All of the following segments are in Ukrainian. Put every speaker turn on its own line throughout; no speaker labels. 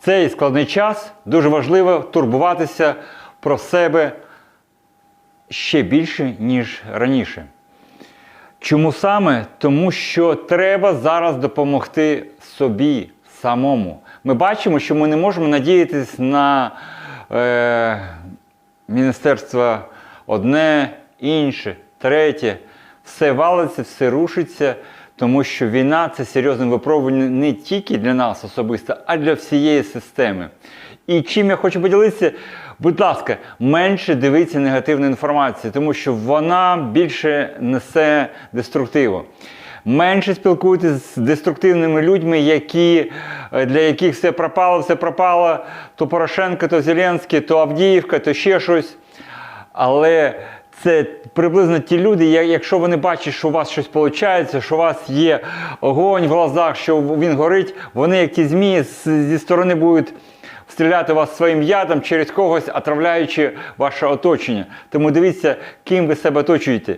Цей складний час дуже важливо турбуватися про себе ще більше, ніж раніше. Чому саме? Тому що треба зараз допомогти собі самому. Ми бачимо, що ми не можемо надіятися на е, міністерство одне, інше, третє. Все валиться, все рушиться, тому що війна це серйозне випробування не тільки для нас особисто, а для всієї системи. І чим я хочу поділитися, будь ласка, менше дивіться негативної інформації, тому що вона більше несе деструктиву. Менше спілкуйтесь з деструктивними людьми, які, е, для яких все пропало, все пропало. То Порошенко, то Зеленський, то Авдіївка, то ще щось. Але це приблизно ті люди, якщо вони бачать, що у вас щось виходить, що у вас є огонь в глазах, що він горить, вони, як ті змії, зі сторони будуть стріляти вас своїм ядом через когось, отравляючи ваше оточення. Тому дивіться, ким ви себе оточуєте.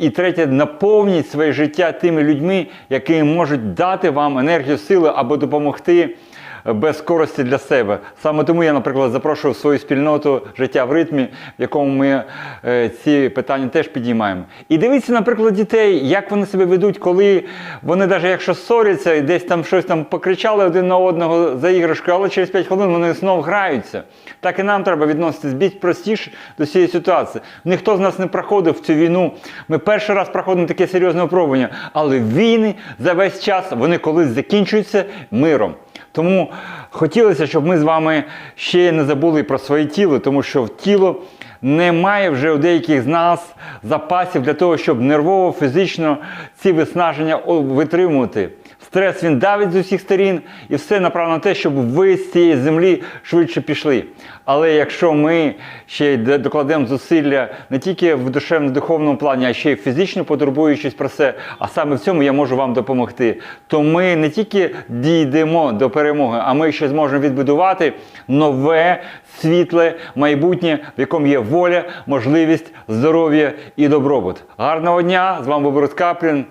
І третє, наповніть своє життя тими людьми, які можуть дати вам енергію, сили або допомогти без користі для себе. Саме тому я, наприклад, запрошую в свою спільноту життя в ритмі, в якому ми е, ці питання теж підіймаємо. І дивіться, наприклад, дітей, як вони себе ведуть, коли вони, навіть якщо ссоряться і десь там щось там покричали один на одного за іграшкою, але через 5 хвилин вони знов граються. Так і нам треба відноситись більш простіше до цієї ситуації. Ніхто з нас не проходив цю війну. Ми перший раз проходимо таке серйозне випробування, але війни за весь час вони колись закінчуються миром. Тому хотілося, щоб ми з вами ще не забули про своє тіло, тому що тіло немає вже у деяких з нас запасів для того, щоб нервово, фізично ці виснаження витримувати. Стрес він давить з усіх сторін, і все направлено на те, щоб ви з цієї землі швидше пішли. Але якщо ми ще й докладемо зусилля не тільки в душевно-духовному плані, а ще й фізично потурбуючись про це, а саме в цьому я можу вам допомогти, то ми не тільки дійдемо до перемоги, а ми ще зможемо відбудувати нове світле майбутнє, в якому є воля, можливість, здоров'я і добробут. Гарного дня! З вами був Борис Каплін.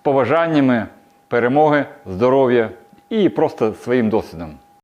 З побажаннями перемоги, здоров'я і просто своїм досвідом.